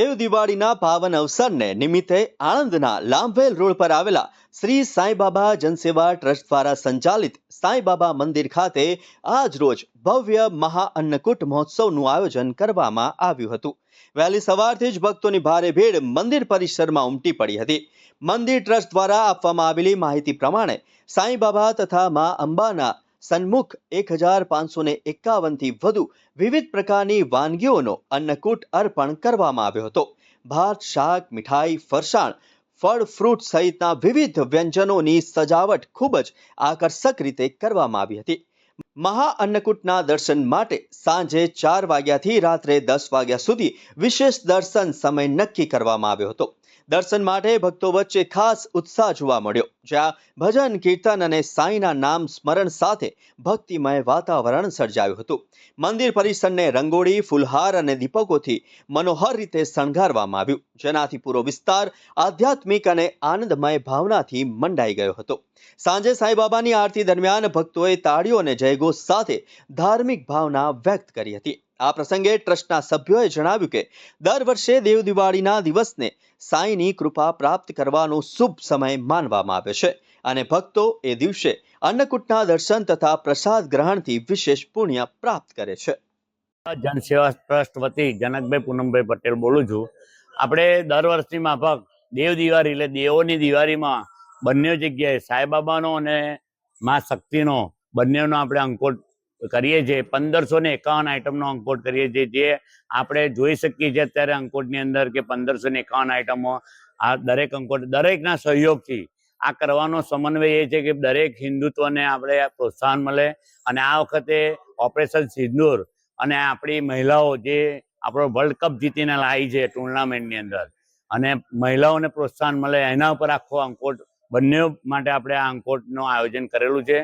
દેવ દિવાળીના પાવન અવસરને નિમિત્તે આણંદના લાંભેલ રોડ પર આવેલા શ્રી સાંઈબાબા જનસેવા ટ્રસ્ટ દ્વારા સંચાલિત સાંઈબાબા મંદિર ખાતે આજ રોજ ભવ્ય મહાઅન્નકૂટ મહોત્સવનું આયોજન કરવામાં આવ્યું હતું. વહેલી સવારથી જ ભક્તોની ભારે ભીડ મંદિર પરિસરમાં ઉમટી પડી હતી. મંદિર ટ્રસ્ટ દ્વારા આપવામાં આવેલી માહિતી પ્રમાણે સાંઈબાબા તથા મા અંબાના સન્મુખ એક હજાર પાંચસો ને એકાવનથી વધુ વિવિધ પ્રકારની વાનગીઓનો અન્નકૂટ અર્પણ કરવામાં આવ્યો હતો. ભાત, શાક, મીઠાઈ, ફરસાણ, ફળ, ફ્રૂટ સહિતના વિવિધ વ્યંજનોની સજાવટ ખૂબ જ આકર્ષક રીતે કરવામાં આવી હતી. મહા અન્નકૂટના દર્શન માટે સાંજે ચાર વાગ્યાથી રાત્રે દસ વાગ્યા સુધી વિશેષ દર્શન સમય નક્કી કરવામાં આવ્યો હતો. દર્શન માટે ભક્તો વચ્ચે ખાસ ઉત્સાહ જોવા મળ્યો, જ્યાં ભજન, કીર્તન અને સાંઈના નામ સ્મરણ સાથે ભક્તિમય વાતાવરણ સર્જાયું હતું. મંદિર પરિસરને રંગોળી, ફૂલહાર અને દીપકોથી મનોહર રીતે શણગારવામાં આવ્યું, જેનાથી પૂરો વિસ્તાર આધ્યાત્મિક અને આનંદમય ભાવનાથી મંડાઈ ગયો હતો. સાંજે સાંઈબાબાની આરતી દરમિયાન ભક્તોએ તાળીઓ અને જયઘોષ સાથે ધાર્મિક ભાવના વ્યક્ત કરી હતી. આ પ્રસંગે ટ્રસ્ટના સભ્યોએ જણાવ્યું કે, દર વર્ષે દેવ દિવાળીના દિવસને સાંઈની કૃપા પ્રાપ્ત કરવાનો શુભ સમય માનવામાં આવે છે અને ભક્તો એ દિવસે અન્નકૂટના દર્શન તથા પ્રસાદ ગ્રહણથી વિશેષ પુણ્ય પ્રાપ્ત કરે છે. જનસેવા ટ્રસ્ટ વતી જનકભાઈ પૂનમભાઈ પટેલ બોલું છું. આપણે દર વર્ષની માફક દેવ દિવાળી એટલે દેવોની દિવાળીમાં બંને જગ્યાએ સાંઈબાબાનો અને મા શક્તિનો બંનેનો આપણે અંકોટ કરીએ છીએ પંદરસો ને એકાવન આઈટમનો અંકોટ કરીએ છીએ, જે આપણે જોઈ શકીએ છીએ અત્યારે અંકોટની અંદર કે પંદરસો ને એકાવન આઈટમો આ દરેક અંકોટ દરેકના સહયોગથી આ કરવાનો સમન્વય એ છે કે દરેક હિન્દુત્વને આપણે પ્રોત્સાહન મળે અને આ વખતે ઓપરેશન સિંદૂર અને આપણી મહિલાઓ જે આપણો વર્લ્ડ કપ જીતીને લાવી છે ટુર્નામેન્ટની અંદર અને મહિલાઓને પ્રોત્સાહન મળે, એના ઉપર આખો અંકોટ બંને માટે આપણે આ અંકોટનું આયોજન કરેલું છે.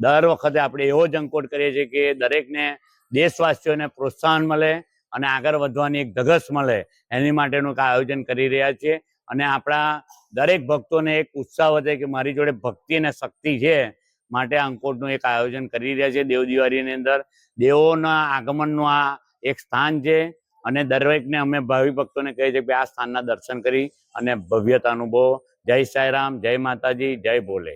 દર વખતે આપણે એવો જ અંકોટ કરીએ છીએ કે દરેકને દેશવાસીઓને પ્રોત્સાહન મળે અને આગળ વધવાની એક ધગસ મળે. એની માટેનું આયોજન કરી રહ્યા છીએ અને આપણા દરેક ભક્તોને એક ઉત્સાહ વધે કે મારી જોડે ભક્તિ અને શક્તિ છે માટે અંકોટનું એક આયોજન કરી રહ્યા છે દેવ દિવાળીની અંદર. દેવોના આગમનનું આ એક સ્થાન છે અને દરેકને અમે ભાવિ ભક્તોને કહીએ છીએ કે આ સ્થાનના દર્શન કરી અને ભવ્યતા અનુભવો. જય સાંઈરામ જય માતાજી, જય ભોલે.